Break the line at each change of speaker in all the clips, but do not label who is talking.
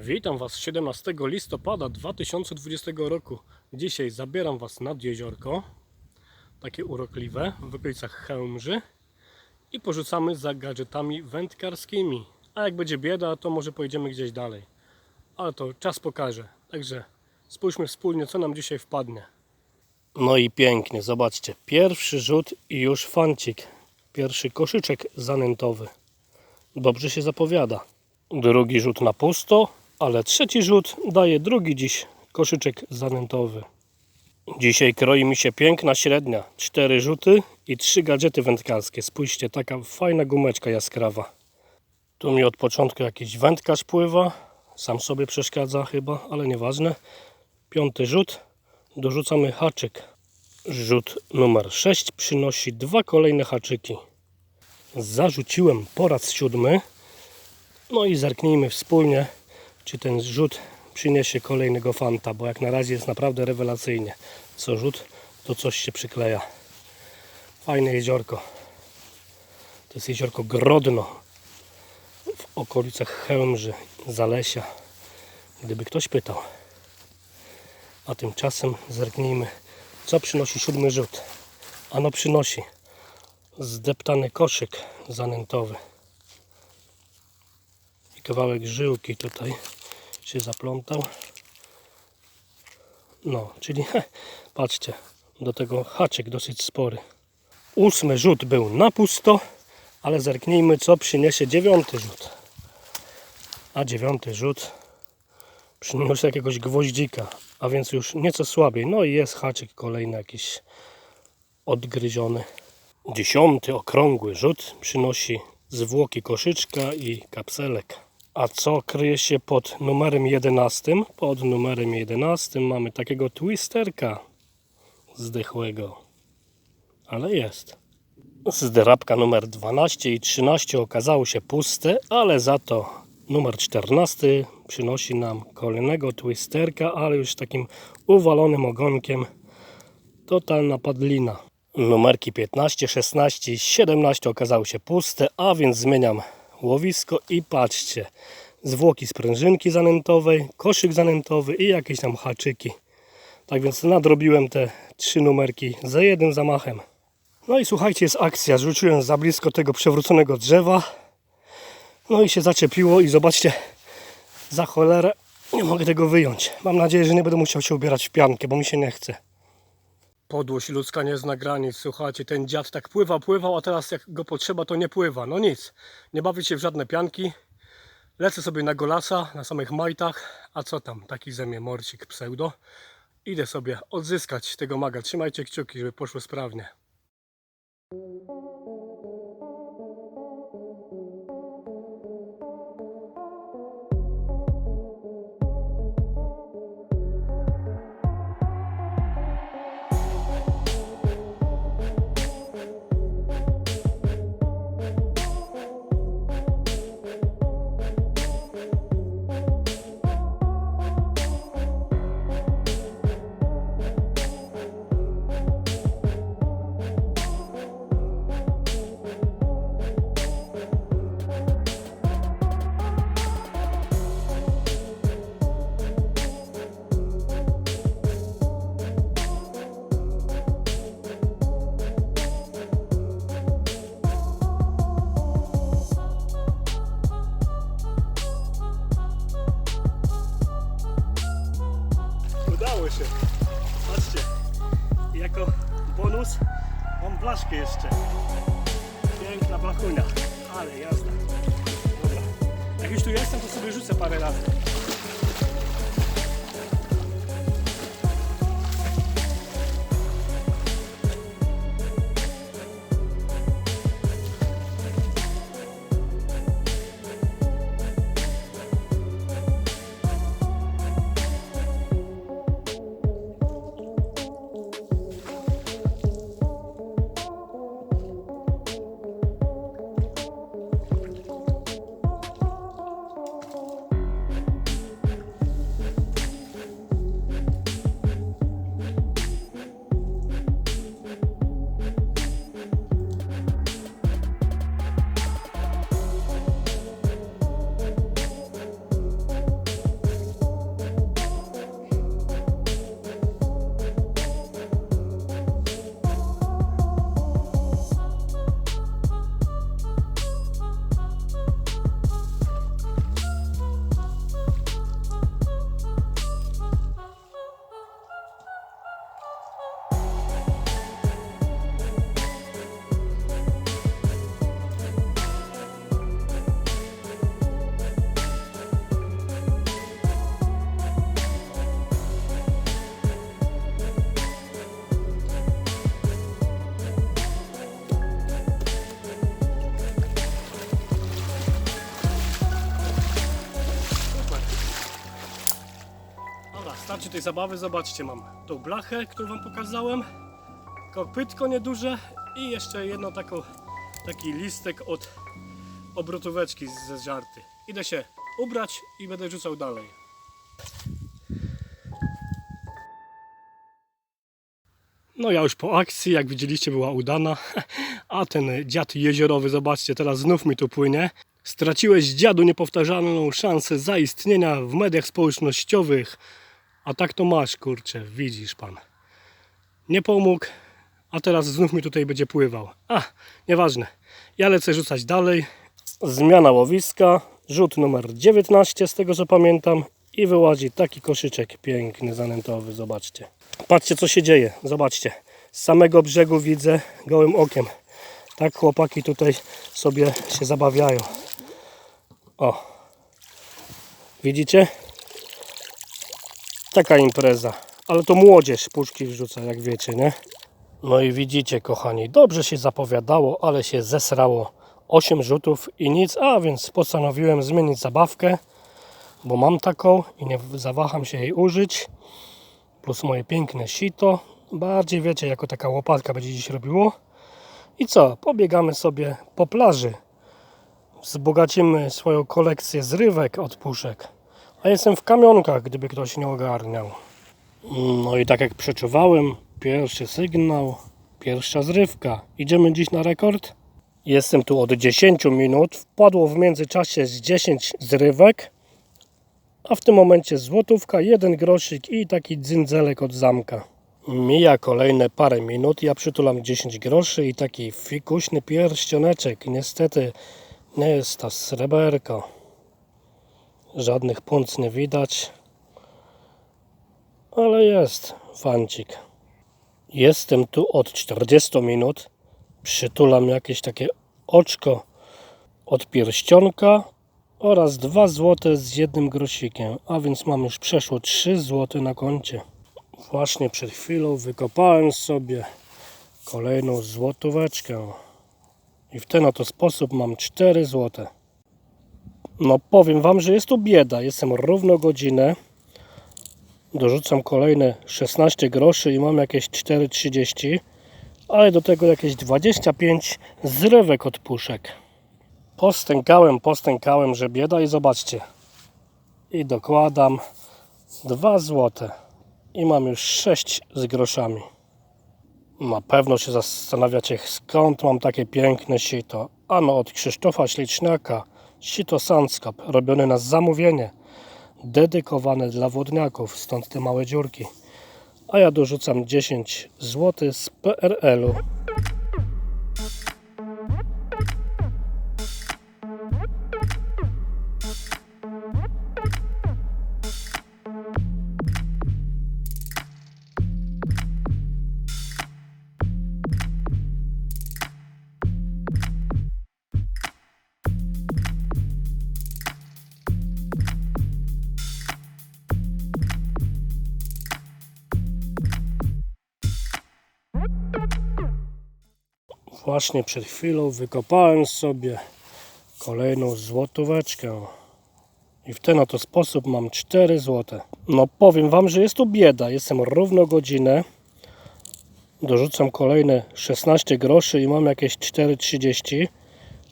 Witam Was 17 listopada 2020 roku. Dzisiaj zabieram Was nad jeziorko, takie urokliwe, w okolicach Chełmży i porzucamy za gadżetami wędkarskimi. A jak będzie bieda, to może pojedziemy gdzieś dalej. Ale to czas pokaże. Także spójrzmy wspólnie, co nam dzisiaj wpadnie. No i pięknie, zobaczcie. Pierwszy rzut i już fancik. Pierwszy koszyczek zanętowy. Dobrze się zapowiada. Drugi rzut na pusto, ale trzeci rzut daje drugi dziś koszyczek zanętowy. Dzisiaj kroi mi się piękna średnia. Cztery rzuty i trzy gadżety wędkarskie. Spójrzcie, taka fajna gumeczka jaskrawa. Tu mi od początku jakiś wędkarz pływa. Sam sobie przeszkadza chyba, ale nieważne. Piąty rzut. Dorzucamy haczyk. Rzut numer 6 przynosi dwa kolejne haczyki. Zarzuciłem po raz siódmy. No i zerknijmy wspólnie, czy ten rzut przyniesie kolejnego fanta, bo jak na razie jest naprawdę rewelacyjnie. Co rzut, to coś się przykleja. Fajne jeziorko. To jest jeziorko Grodno w okolicach Chełmży, Zalesia. Gdyby ktoś pytał. A tymczasem zerknijmy, co przynosi siódmy rzut. Ano przynosi zdeptany koszyk zanętowy i kawałek żyłki tutaj się zaplątał. No, czyli patrzcie, do tego haczyk dosyć spory. Ósmy rzut był na pusto, ale zerknijmy co przyniesie dziewiąty rzut. A dziewiąty rzut przyniósł jakiegoś gwoździka, a więc już nieco słabiej. No i jest haczyk kolejny jakiś odgryziony. Dziesiąty okrągły rzut przynosi zwłoki koszyczka i kapselek. A co kryje się pod numerem 11? Pod numerem 11 mamy takiego twisterka zdechłego. Ale jest. Zdrabka numer 12 i 13 okazały się puste, ale za to numer 14 przynosi nam kolejnego twisterka, ale już takim uwalonym ogonkiem. Totalna padlina. Numerki 15, 16 i 17 okazały się puste, a więc zmieniam łowisko i patrzcie. Zwłoki sprężynki zanętowej, koszyk zanętowy i jakieś tam haczyki. Tak więc nadrobiłem te trzy numerki za jednym zamachem. No i słuchajcie, jest akcja. Rzuciłem za blisko tego przewróconego drzewa. No i się zaczepiło i zobaczcie, za cholerę nie mogę tego wyjąć. Mam nadzieję, że nie będę musiał się ubierać w piankę, bo mi się nie chce. Podłość ludzka nie zna granic. Słuchajcie, ten dziad tak pływa, pływał, a teraz jak go potrzeba, to nie pływa. No nic, nie bawię się w żadne pianki. Lecę sobie na golasa, na samych majtach. A co tam, taki ze mnie morcik pseudo. Idę sobie odzyskać tego maga. Trzymajcie kciuki, żeby poszło sprawnie. Blaszkę jeszcze. Piękna blachunia. Ale jazda. Dobra. Jak już tu jestem, to sobie rzucę parę razy. Tej zabawy, zobaczcie, mam tą blachę, którą wam pokazałem, kopytko nieduże i jeszcze jedno taką, taki listek od obrotóweczki ze żarty. Idę się ubrać i będę rzucał dalej. No ja już po akcji, jak widzieliście, była udana. A ten dziad jeziorowy, zobaczcie, teraz znów mi tu płynie. Straciłeś dziadu niepowtarzalną szansę zaistnienia w mediach społecznościowych. A tak to masz, kurczę, widzisz pan. Nie pomógł, a teraz znów mi tutaj będzie pływał. A, nieważne. Ja lecę rzucać dalej. Zmiana łowiska. Rzut numer 19, z tego co pamiętam. I wyłazi taki koszyczek piękny, zanętowy. Zobaczcie. Patrzcie, co się dzieje. Zobaczcie. Z samego brzegu widzę gołym okiem. Tak chłopaki tutaj sobie się zabawiają. O. Widzicie? Taka impreza. Ale to młodzież puszki wrzuca, jak wiecie, nie? No i widzicie, kochani, dobrze się zapowiadało, ale się zesrało. 8 rzutów i nic, a więc postanowiłem zmienić zabawkę, bo mam taką i nie zawaham się jej użyć. Plus moje piękne sito. Bardziej wiecie, jako taka łopatka będzie dziś robiło. I co? Pobiegamy sobie po plaży. Wzbogacimy swoją kolekcję zrywek od puszek. A jestem w kamionkach, gdyby ktoś nie ogarniał. No i tak jak przeczuwałem, pierwszy sygnał, pierwsza zrywka. Idziemy dziś na rekord? Jestem tu od 10 minut. Wpadło w międzyczasie z 10 zrywek. A w tym momencie złotówka, jeden groszik i taki dzyndzelek od zamka. Mija kolejne parę minut, ja przytulam 10 groszy i taki fikuśny pierścioneczek. Niestety nie jest to sreberko. Żadnych punc nie widać. Ale jest fancik. Jestem tu od 40 minut. Przytulam jakieś takie oczko od pierścionka oraz 2 zł z jednym grosikiem. A więc mam już przeszło 3 zł na koncie. Właśnie przed chwilą wykopałem sobie kolejną złotóweczkę. I w ten oto sposób mam 4 zł. No powiem Wam, że jest tu bieda. Jestem równo godzinę. Dorzucam kolejne 16 groszy i mam jakieś 4,30. Ale do tego jakieś 25 zrywek od puszek. Postękałem, postękałem, że bieda i zobaczcie. I dokładam 2 złote. I mam już 6 z groszami. Na pewno się zastanawiacie, skąd mam takie piękne sito. Ano od Krzysztofa Śliczniaka. Sito Sandskap, robione na zamówienie. Dedykowane dla wodniaków, stąd te małe dziurki. A ja dorzucam 10 zł z PRL-u. Właśnie przed chwilą wykopałem sobie kolejną złotóweczkę. I w ten oto sposób mam 4 złote. No powiem Wam, że jest tu bieda. Jestem równo godzinę. Dorzucam kolejne 16 groszy i mam jakieś 4,30.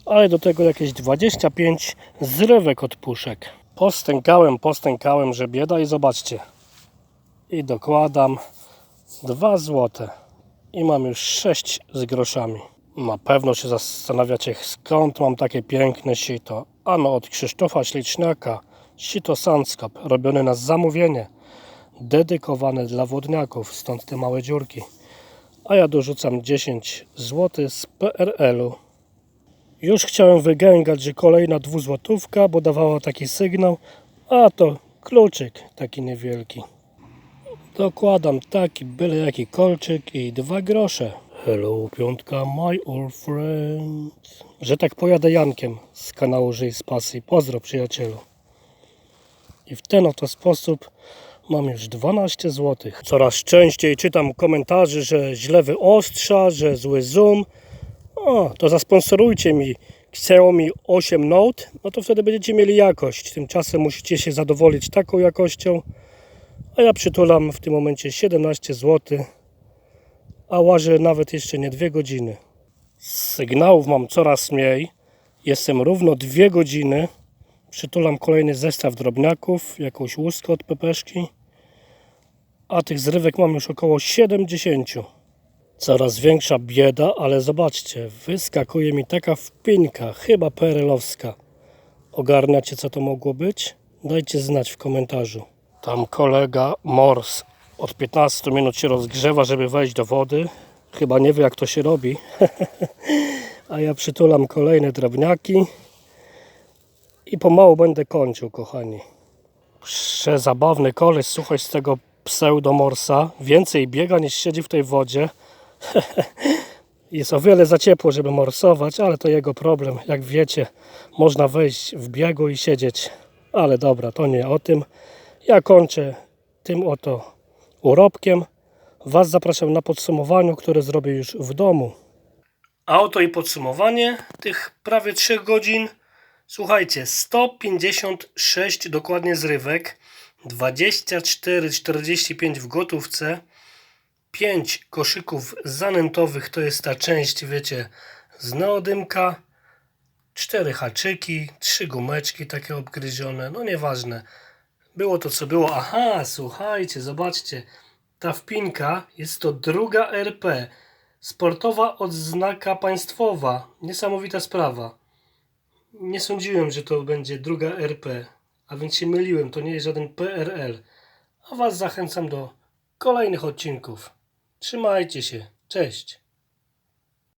Ale do tego jakieś 25 zrywek od puszek. Postękałem, postękałem, że bieda i zobaczcie. I dokładam 2 złote. I mam już 6 z groszami. Na pewno się zastanawiacie, skąd mam takie piękne sito. Ano od Krzysztofa Śliczniaka. Sito Sandskap, robione na zamówienie. Dedykowane dla wodniaków, stąd te małe dziurki. A ja dorzucam 10 zł z PRL-u. Już chciałem wygęgać, że kolejna dwuzłotówka, bo dawała taki sygnał. A to kluczyk taki niewielki. Dokładam taki byle jaki kolczyk i dwa grosze. Hello, piątka, my old friend. Że tak pojadę Jankiem z kanału Żyj z Pasji. Pozdro przyjacielu. I w ten oto sposób mam już 12 zł. Coraz częściej czytam komentarze, że źle wyostrza, że zły zoom. O, to zasponsorujcie mi Xiaomi 8 Note, no to wtedy będziecie mieli jakość. Tymczasem musicie się zadowolić taką jakością, A ja przytulam w tym momencie 17 zł, a łażę nawet jeszcze nie 2 godziny. Sygnałów mam coraz mniej. Jestem równo 2 godziny. Przytulam kolejny zestaw drobniaków, jakąś łuskę od pepeszki. A tych zrywek mam już około 70. Coraz większa bieda, ale zobaczcie, wyskakuje mi taka wpinka, chyba perelowska. Ogarniacie co to mogło być? Dajcie znać w komentarzu. Tam kolega Mors od 15 minut się rozgrzewa, żeby wejść do wody. Chyba nie wie jak to się robi. A ja przytulam kolejne drobniaki. I pomału będę kończył, kochani. Przezabawny koleś, słuchaj, z tego pseudomorsa. Więcej biega niż siedzi w tej wodzie. Jest o wiele za ciepło, żeby morsować, ale to jego problem. Jak wiecie, można wejść w biegu i siedzieć. Ale dobra, to nie o tym. Ja kończę tym oto urobkiem. Was zapraszam na podsumowaniu, które zrobię już w domu. A oto i podsumowanie tych prawie 3 godzin. Słuchajcie, 156 dokładnie zrywek, 24,45 w gotówce, 5 koszyków zanętowych, to jest ta część, wiecie, z neodymka, 4 haczyki, 3 gumeczki takie obgryzione, no nieważne. Było to co było. Aha, słuchajcie, zobaczcie, ta wpinka jest to druga RP, sportowa odznaka państwowa, niesamowita sprawa. Nie sądziłem, że to będzie druga RP, a więc się myliłem, to nie jest żaden PRL. A Was zachęcam do kolejnych odcinków. Trzymajcie się, cześć.